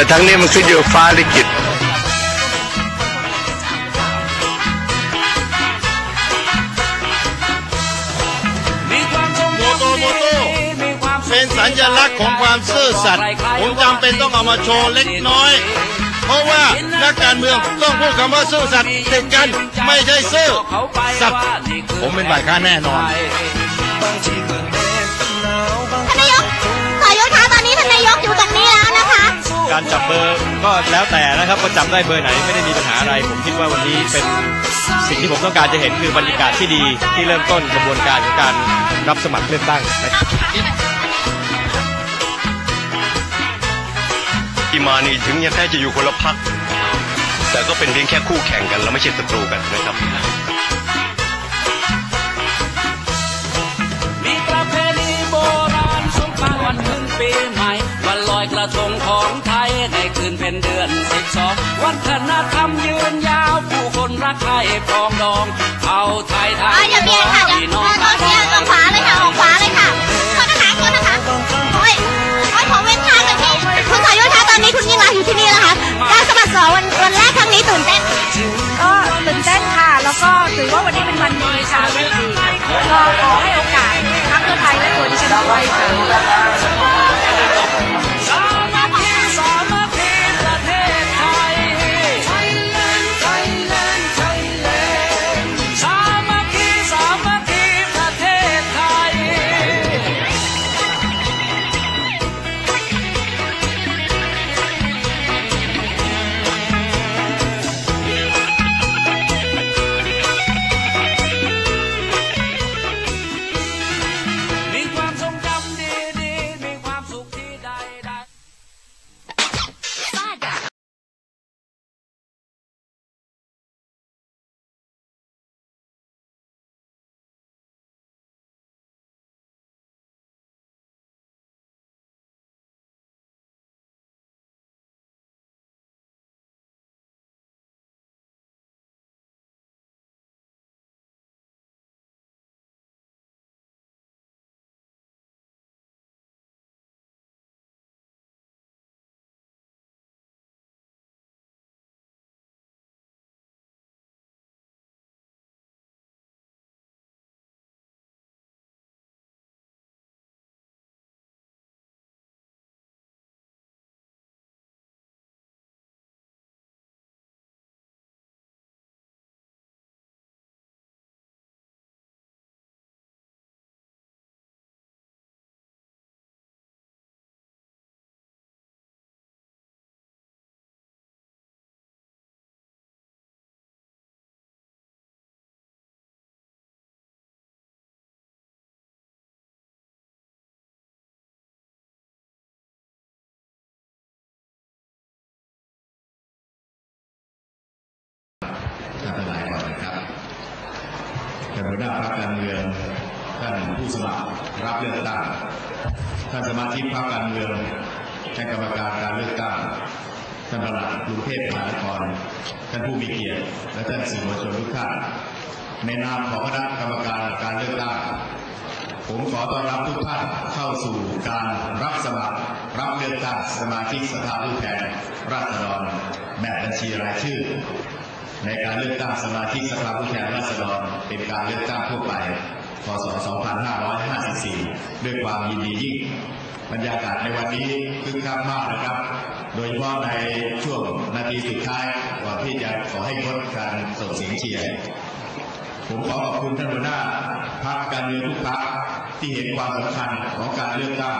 แต่ทั้งนี้มันขึ้นอยู่กับฟ้าลิขิตโมโตโมโต้เป็นสัญลักษณ์ของความซื่อสัตย์ผมจำเป็นต้องเอามาโชว์เล็กน้อย เพราะว่านักการเมืองต้องพูดคำว่าซื่อสัตย์ติดกันไม่ใช่ซื่อสัตย์ผมเป็นฝ่ายค้านแน่นอนท่าน การจับเบอร์ก็แล้วแต่นะครับว่าจับได้เบอร์ไหนไม่ได้มีปัญหาอะไร ผมคิดว่าวันนี้เป็นสิ่งที่ผมต้องการจะเห็นคือบรรยากาศที่ดีที่เริ่มต้นกระบวนการของการรับสมัครเลือกตั้งนะครับที่มานี่ถึงยังแค่จะอยู่คนละพัก แต่ก็เป็นเพียงแค่คู่แข่งกันแล้วไม่ใช่ศัตรูกันนะครับมีประเพณีโบราณสงกรานต์วันขึ้นปีใหม่วันลอยกระทงของไทย ในคืนเป็นเดือนสิบสองวัฒนธรรมยืนยาวผู้คนรักใครปรองดองเอาไทยไทอ๋อยอย่าเบียดค่ะอย่าพี่เอน้องอตรงนี้ตรงขวาเลยค่ะออกขวาเลยค่ะโทษนะคะโทษนะคะโอ้ยโอ้ยขอเว้นทางกันที่คุณสายยศคะตอนนี้คุณยิ่งรักษณ์อยู่ที่นี่แล้วค่ะการสมัครสอวันวันแรกครั้งนี้ตื่นเต้นก็ตื่นเต้นค่ะ แล้วก็ถือว่าวันนี้เป็นวันดีค่ะก็ขอให้โอกาสทั้งเพื่อไทยและตัวดิฉันด้วยค่ะ หัวหน้าพรรคการเมืองท่านผู้สมัครรับเลือกตั้งท่านสมาชิกพรรคการเมืองท่านกรรมการการเลือกตั้งท่านประหลัดกรุงเทพมหานครท่านผู้มีเกียรติและท่านสื่อมวลชนทุกท่านในนามของคณะกรรมการการเลือกตั้งผมขอต้อนรับทุกท่านเข้าสู่การรับสมัครรับเลือกตั้งสมาชิกสภาผู้แทนราษฎรแบบบัญชีรายชื่อ ในการเลือกตั้งสมาชิกสภาผู้แทนราษฎรเป็นการเลือกตั้งทั่วไป พศ 2554 ด้วยความยินดียิ่ง บรรยากาศในวันนี้คึกคักมากนะครับ โดยเฉพาะในช่วงนาทีสุดท้ายก่อนที่จะขอให้งดการส่งเสียงเชียร์ผมขอขอบคุณท่านหัวหน้าพรรคการเมืองทุกพรรคที่เห็นความสำคัญของการเลือกตั้ง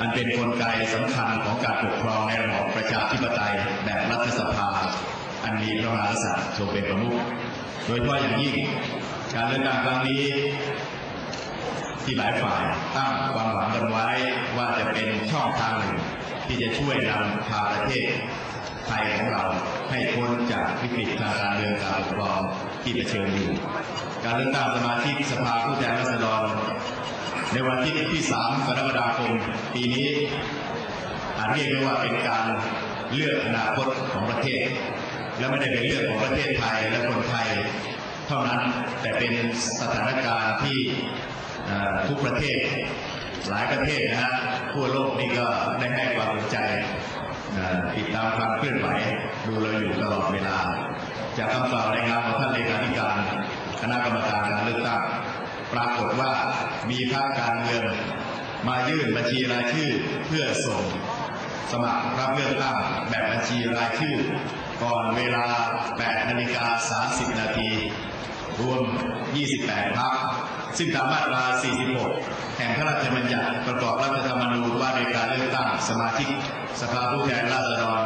อันเป็นนกลไกสำคัญของการปกครองในระบอบประชาธิปไตยแบบรัฐสภา อันมีพระมหากษัตริย์ทรงเป็นประมุขโดยเฉพาะอย่างยิ่ง การเลือกตั้งครั้งนี้ ที่หลายฝ่ายตั้งความหวังกันไว้ว่าจะเป็นช่องทางหนึ่ง ที่จะช่วยนำพาประเทศไทยของเราให้พ้นจากวิกฤตทางการเมืองการปกครองที่เผชิญอยู่ การเลือกตั้งสมาชิกสภาผู้แทนราษฎรในวันที่ที่ 3 กรกฎาคม ปีนี้อาจเรียกได้ว่าเป็นการเลือกอนาคตของประเทศ และไม่ได้เป็นเรื่องของประเทศไทยและคนไทยเท่านั้น แต่เป็นสถานการณ์ที่ทุกประเทศหลายประเทศนะฮะทั่วโลกนี่ก็ได้ให้ความสนใจติดตามความเคลื่อนไหวดูเราอยู่ตลอดเวลา จากคำกล่าวรายงานของท่านเลขาธิการคณะกรรมการการเลือกตั้งปรากฏว่ามีพรรคการเมืองมายื่นบัญชีรายชื่อเพื่อส่งสมัครรับเลือกตั้งแบบบัญชีรายชื่อ ก่อนเวลา 8 นาฬิกา 30 นาทีรวม 28 พัก ซึ่งตามมาตรา 46 แห่งพระราชบัญญัติประกอบรัฐธรรมนูญว่าด้วยการเลือกตั้งสมาชิกสภาผู้แทนราษฎร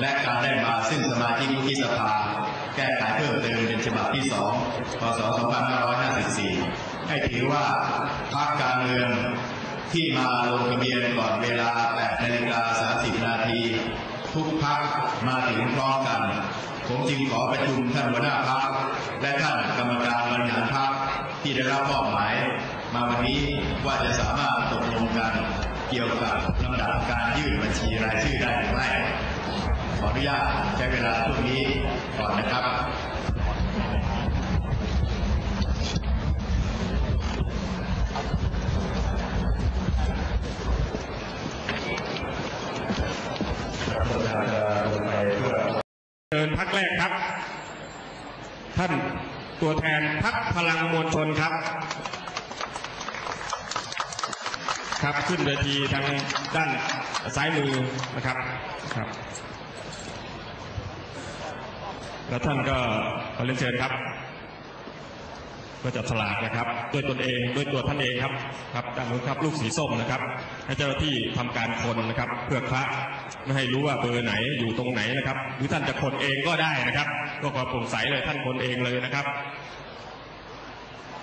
และการได้มาซึ่งสมาชิกวุฒิสภา แก้ไขเพิ่มเติมเป็นฉบับที่ 2 พศ 2554 ให้ถือว่าพรรคการเมืองที่มาลงทะเบียนก่อนเวลา 8 นาฬิกา 30 นาที พักมาถึงพร้อมกัน ผมจึงขอประชุมท่านหัวหน้าพักและท่านกรรมการบริหารพักที่ได้รับมอบหมาย มาวันนี้ว่าจะสามารถตกลงกันเกี่ยวกับลำดับการยื่นบัญชีรายชื่อได้หรือไม่ขออนุญาตใช้เวลาช่วงนี้ก่อนนะครับ เดินพักแรกครับ ท่านตัวแทนพักพลังมวลชนครับ ครับขึ้นเวทีทางด้านซ้ายมือนะครับครับ แล้วท่านก็ขอเรียนเชิญครับ ก็จะสลากนะครับ ด้วยตนเองด้วยตัวท่านเองครับครับ ด้านนู้นครับลูกสีส้มนะครับ ให้เจ้าหน้าที่ทำการคนนะครับ เพื่อคละไม่ให้รู้ว่าเบอร์ไหนอยู่ตรงไหนนะครับ หรือท่านจะคนเองก็ได้นะครับ ก็ขอโปร่งใสเลยท่านคนเองเลยนะครับ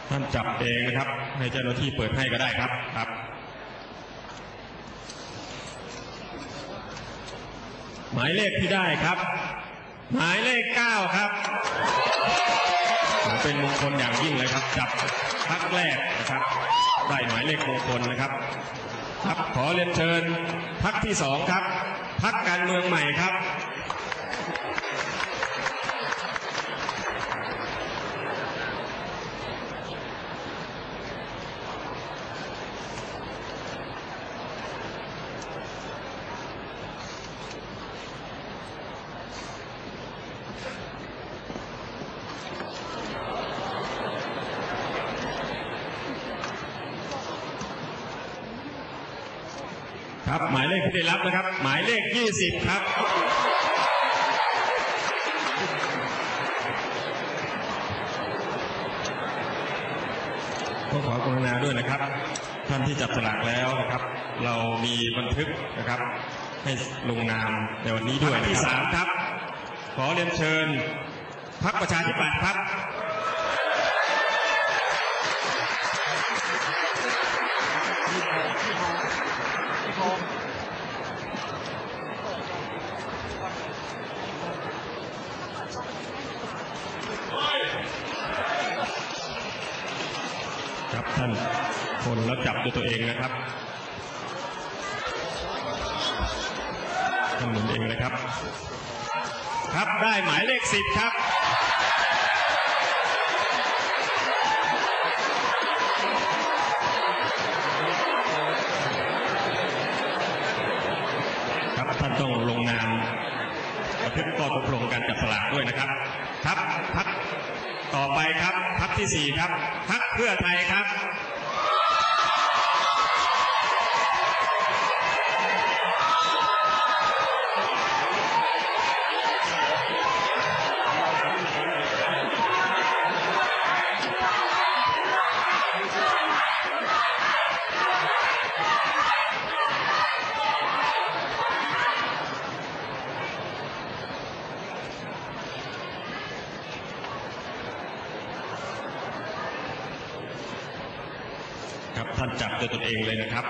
ท่านจับเองนะครับ ให้เจ้าหน้าที่เปิดให้ก็ได้ครับครับหมายเลขที่ได้ครับ หมายเลขเก้าครับเป็นมงคลอย่างยิ่งเลยครับ จับพักแรกนะครับ ได้หมายเลขมงคลนะครับ ครับขอเรียนเชิญพักที่สองครับพักการเมืองใหม่ครับ ครับ หมายเลขที่ได้รับนะครับ หมายเลข20ครับ ก็ขอกรุณาด้วยนะครับ ท่านที่จับสลากแล้วนะครับ เรามีบันทึกนะครับ ให้ลงนามในวันนี้ด้วยที่สามครับ ขอเรียนเชิญพักประชาธิปัตย์ครับ ท่านคนแล้วจับด้วยตัวเองนะครับท่านหมุนเองเลยครับ ครับได้หมายเลขสิบครับครับท่านต้องลงนามบันทึกข้อตกลงการจับสลากด้วยนะครับ ครับพักต่อไปครับพักที่สี่ครับพักเพื่อไทยครับ ครับท่านจับด้วยตนเองเลยนะครับ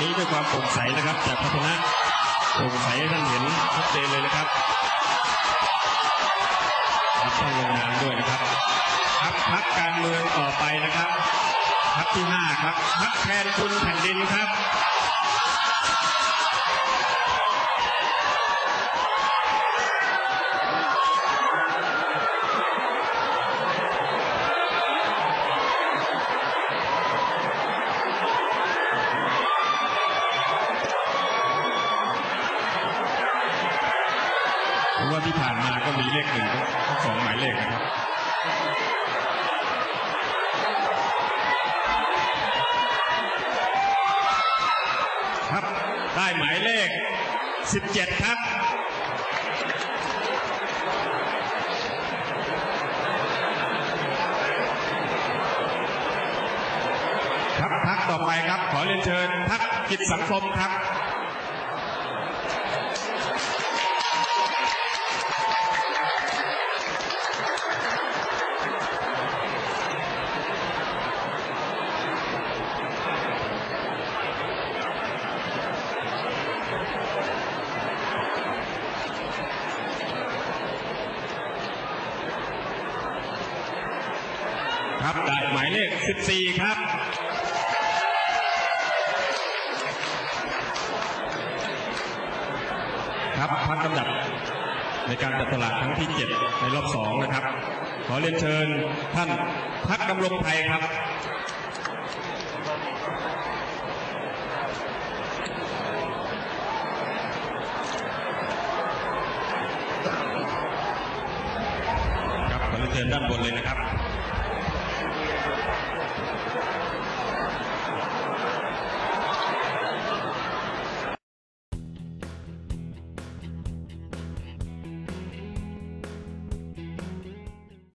นี้ด้วยความโปร่งใสนะครับจากพัฒนาโปร่งใสท่านเห็นชัดเจนเลยนะครับต้องลงนามด้วยนะครับพักพักการเมืองต่อไปนะครับพักที่ห้าครับพักแทนคุณแผ่นดินครับ เลขหนึ่งทั้งสองหมายเลขนะครับครับได้หมายเลข 17 ครับ ครับพักต่อไปครับ ขอเรียนเชิญพักกิจสังคมครับ ครับได้หมายเลข 14 ครับครับพักลำดับในการจัดตลาดครั้งที่ 7 ในรอบ2นะครับ ขอเรียนเชิญท่านพักดำรงไทยครับครับขอเรียนเชิญด้านบนเลยนะครับ